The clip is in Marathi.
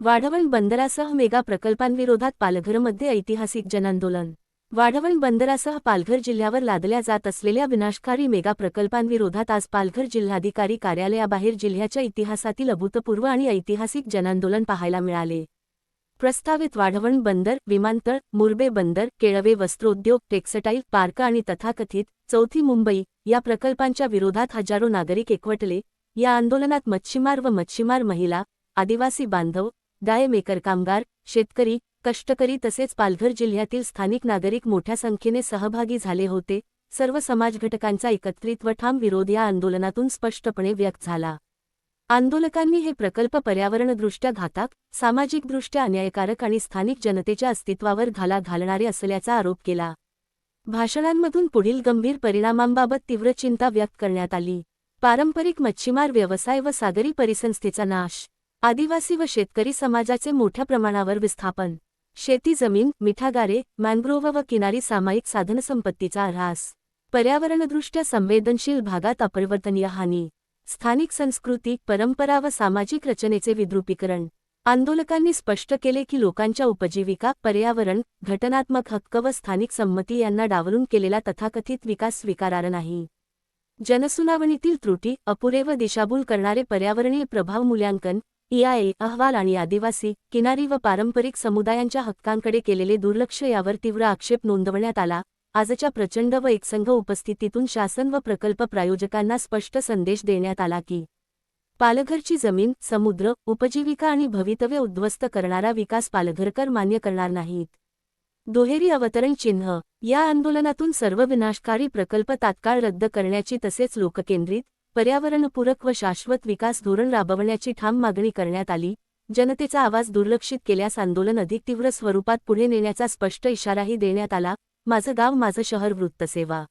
वाढवण बंदरासह मेगा प्रकल्पांविरोधात पालघरमध्ये ऐतिहासिक जनांदोलन वाढवण बंदरासह पालघर जिल्ह्यावर लादल्या जात असलेल्या विनाशकारी मेगा प्रकल्पांविरोधात आज पालघर जिल्हाधिकारी कार्यालयाबाहेर जिल्ह्याच्या इतिहासातील अभूतपूर्व आणि ऐतिहासिक जनांदोलन पाहायला मिळाले. प्रस्तावित वाढवण बंदर विमानतळ मुरबे बंदर केळवे वस्त्रोद्योग टेक्सटाईल पार्क आणि तथाकथित चौथी मुंबई या प्रकल्पांच्या विरोधात हजारो नागरिक एकवटले. या आंदोलनात मच्छीमार व मच्छीमार महिला आदिवासी बांधव दायमेकर कामगार शेतकरी कष्टकरी तसेच पालघर जिल्ह्यातील स्थानिक नागरिक मोठ्या संख्येने सहभागी झाले होते. सर्व समाजघटकांचा एकत्रित व ठाम विरोध या आंदोलनातून स्पष्टपणे व्यक्त झाला. आंदोलकांनी हे प्रकल्प पर्यावरणदृष्ट्या घातक सामाजिकदृष्ट्या अन्यायकारक आणि स्थानिक जनतेच्या अस्तित्वावर घाला घालणारे असल्याचा आरोप केला. भाषणांमधून पुढील गंभीर परिणामांबाबत तीव्र चिंता व्यक्त करण्यात आली. पारंपरिक मच्छीमार व्यवसाय व सागरी परिसंस्थेचा नाश आदिवासी व शेतकरी समाजाचे मोठ्या प्रमाणावर विस्थापन. शेती जमीन मिठागारे मॅंग्रोव्ह व किनारी सामायिक साधनसंपत्तीचा ऱ्हास. पर्यावरणदृष्ट्या संवेदनशील भागात अपरिवर्तनीय हानी. स्थानिक संस्कृती परंपरा व सामाजिक रचनेचे विद्रुपीकरण. आंदोलकांनी स्पष्ट केले की लोकांच्या उपजीविका पर्यावरण घटनात्मक हक्क व स्थानिक संमती यांना डावलून केलेला तथाकथित विकास स्वीकारार्ह नाही. जनसुनावणीतील त्रुटी अपुरे व दिशाभूल करणारे पर्यावरणीय प्रभाव मूल्यांकन ईआयए अहवाल आणि आदिवासी किनारी व पारंपरिक समुदायांच्या हक्कांकडे केलेले दुर्लक्ष यावर तीव्र आक्षेप नोंदवण्यात आला. आजच्या प्रचंड व एकसंघ उपस्थितीतून शासन व प्रकल्प प्रायोजकांना स्पष्ट संदेश देण्यात आला की पालघरची जमीन समुद्र उपजीविका आणि भवितव्य उद्ध्वस्त करणारा विकास पालघरकर मान्य करणार नाहीत. दुहेरी अवतरण चिन्ह या आंदोलनातून सर्व विनाशकारी प्रकल्प तात्काळ रद्द करण्याची तसेच लोककेंद्रित पर्यावरणपूरक व शाश्वत विकास धोरण राबवण्याची ठाम मागणी करण्यात आली. जनतेचा आवाज दुर्लक्षित केल्यास आंदोलन अधिक तीव्र स्वरूपात पुढे नेण्याचा स्पष्ट इशाराही देण्यात आला. माझं गाव माझं शहर वृत्तसेवा